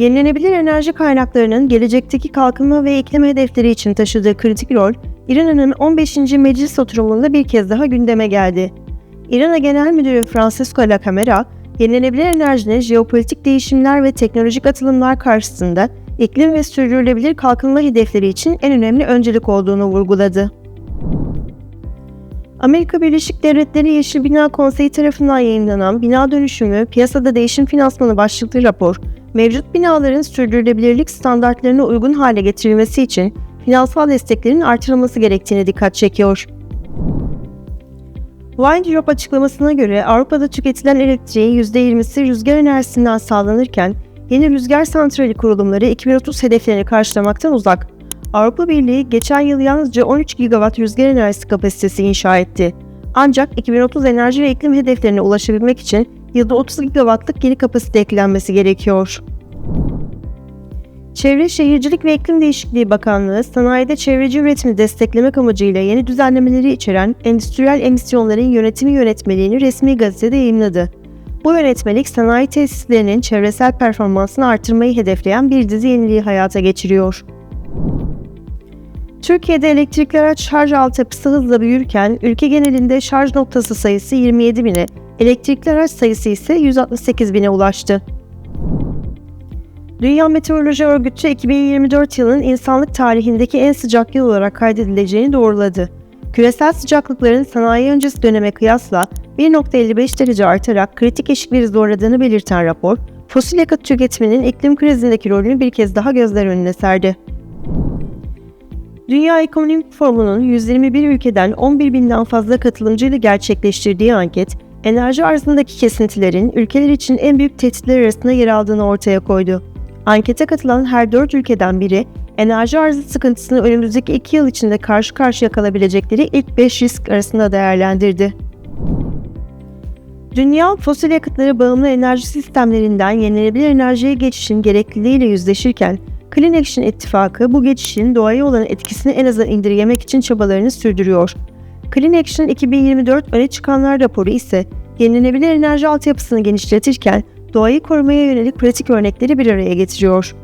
Yenilenebilir enerji kaynaklarının gelecekteki kalkınma ve iklim hedefleri için taşıdığı kritik rol, İran'ın 15. Meclis oturumunda bir kez daha gündeme geldi. İran'a Genel Müdürü Francisco La Camera, yenilenebilir enerjinin jeopolitik değişimler ve teknolojik atılımlar karşısında iklim ve sürdürülebilir kalkınma hedefleri için en önemli öncelik olduğunu vurguladı. Amerika Birleşik Devletleri Yeşil Bina Konseyi tarafından yayınlanan Bina Dönüşümü, Piyasada Değişim Finansmanı başlıklı rapor, mevcut binaların sürdürülebilirlik standartlarına uygun hale getirilmesi için finansal desteklerin artırılması gerektiğine dikkat çekiyor. Wind Europe açıklamasına göre Avrupa'da tüketilen elektriğin %20'si rüzgar enerjisinden sağlanırken yeni rüzgar santrali kurulumları 2030 hedeflerini karşılamaktan uzak. Avrupa Birliği geçen yıl yalnızca 13 gigawatt rüzgar enerjisi kapasitesi inşa etti. Ancak 2030 enerji ve iklim hedeflerine ulaşabilmek için yılda 30 gigawattlık yeni kapasite eklenmesi gerekiyor. Çevre Şehircilik ve İklim Değişikliği Bakanlığı, sanayide çevreci üretimi desteklemek amacıyla yeni düzenlemeleri içeren endüstriyel emisyonların yönetimi yönetmeliğini resmi gazetede yayınladı. Bu yönetmelik sanayi tesislerinin çevresel performansını artırmayı hedefleyen bir dizi yeniliği hayata geçiriyor. Türkiye'de elektrikli araç şarj altyapısı hızla büyürken ülke genelinde şarj noktası sayısı 27 bine, elektrikli araç sayısı ise 168 bine ulaştı. Dünya Meteoroloji Örgütü 2024 yılının insanlık tarihindeki en sıcak yıl olarak kaydedileceğini doğruladı. Küresel sıcaklıkların sanayi öncesi döneme kıyasla 1.55 derece artarak kritik eşikleri zorladığını belirten rapor, fosil yakıt tüketiminin iklim krizindeki rolünü bir kez daha gözler önüne serdi. Dünya Ekonomik Forumu'nun 121 ülkeden 11 binden fazla katılımcıyla gerçekleştirdiği anket, enerji arzındaki kesintilerin ülkeler için en büyük tehditler arasında yer aldığını ortaya koydu. Ankete katılan her 4 ülkeden biri, enerji arzı sıkıntısını önümüzdeki 2 yıl içinde karşı karşıya kalabilecekleri ilk 5 risk arasında değerlendirdi. Dünya, fosil yakıtlara bağımlı enerji sistemlerinden yenilenebilir enerjiye geçişin gerekliliğiyle yüzleşirken, Clean Action İttifakı bu geçişin doğaya olan etkisini en aza indirgemek için çabalarını sürdürüyor. Clean Action 2024 öne çıkanlar raporu ise yenilenebilir enerji altyapısını genişletirken doğayı korumaya yönelik pratik örnekleri bir araya getiriyor.